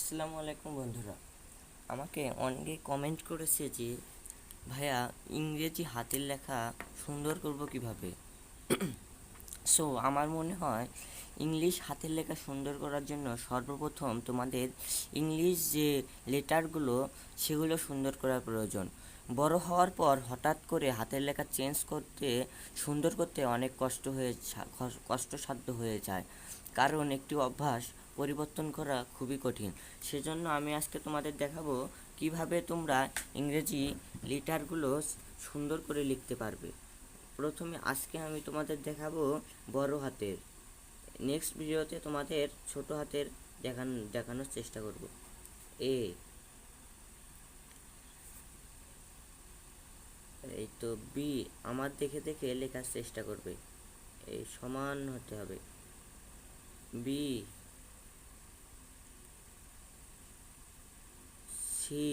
আসসালামু আলাইকুম বন্ধুরা। আমাকে অনেকে কমেন্ট করেছে যে, ভাইয়া, ইংরেজি হাতের লেখা সুন্দর করব কীভাবে? সো আমার মনে হয় ইংলিশ হাতের লেখা সুন্দর করার জন্য সর্বপ্রথম তোমাদের ইংলিশ যে লেটারগুলো, সেগুলো সুন্দর করার প্রয়োজন। বড় হওয়ার পর হঠাৎ করে হাতের লেখা চেঞ্জ করতে, সুন্দর করতে অনেক কষ্ট হয়ে, কষ্টসাধ্য হয়ে যায়। কারণ একটি অভ্যাস পরিবর্তন করা খুবই কঠিন। সেজন্য আমি আজকে তোমাদের দেখাবো কীভাবে তোমরা ইংরেজি লেটারগুলো সুন্দর করে লিখতে পারবে। প্রথমে আজকে আমি তোমাদের দেখাবো বড় হাতের। নেক্সট ভিডিওতে তোমাদের ছোট হাতের দেখান, দেখানোর চেষ্টা করব। এ। এই তো বি আমার দেখে দেখে লেখার চেষ্টা করবে। এই সমান হতে হবে। বি সি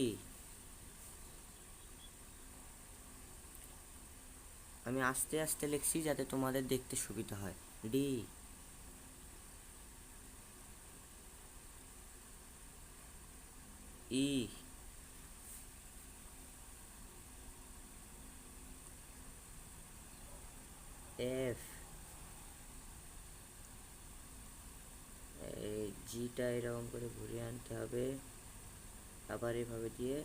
আমি আস্তে আস্তে লিখছি যাতে তোমাদের দেখতে সুবিধা হয়। ডি ই এফ এই জিটা এরকম করে ঘুরিয়ে আনতে হবে। আবার এইভাবে দিয়ে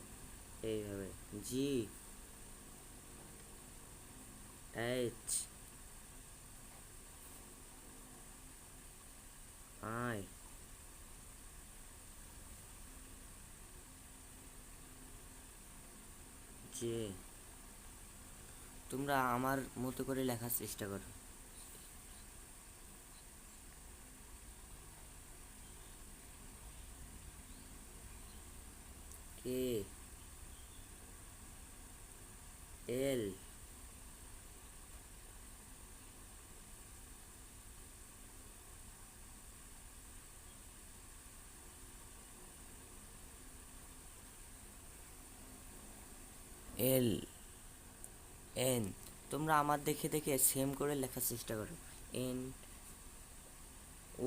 এইভাবে জি এইচ আই জে তোমরা আমার মতো করে লেখার চেষ্টা করো। তোমরা আমার দেখে দেখে সেম করে লেখার চেষ্টা করো। এন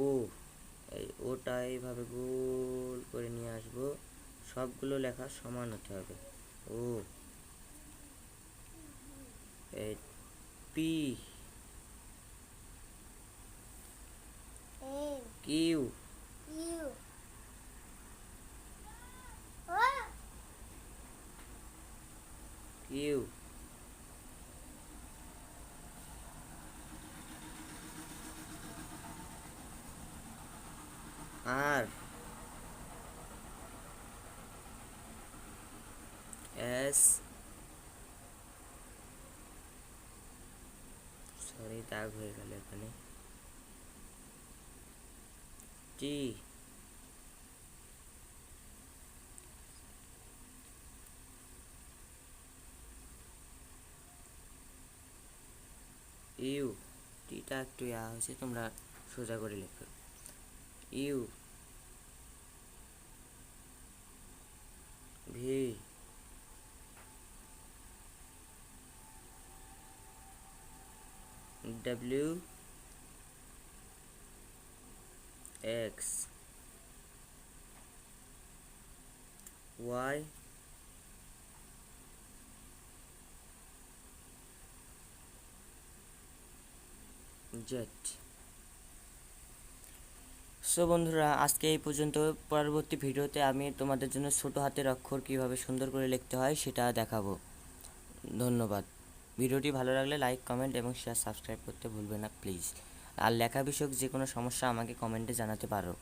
ও এই ওটা এইভাবে গোল করে নিয়ে আসব। সবগুলো লেখা সমান হতে হবে। O P Q Q R S, sorry, দাগ হয়ে গেল এখানে। টি। ইউ, টিটা একটু ইয়া হয়েছে, তোমরা সোজা করে লিখবে U V W X Y Z so বন্ধুরা, আজকে এই পর্যন্ত। পরবর্তী ভিডিওতে আমি তোমাদের জন্য ছোট হাতের অক্ষর কীভাবে সুন্দর করে লিখতে হয় সেটা দেখাবো। ধন্যবাদ। ভিডিওটি ভালো লাগলে লাইক, কমেন্ট এবং শেয়ার, সাবস্ক্রাইব করতে ভুলবে না, প্লিজ। আর লেখা বিষয়ক যে কোনো সমস্যা আমাকে কমেন্টে জানাতে পারো।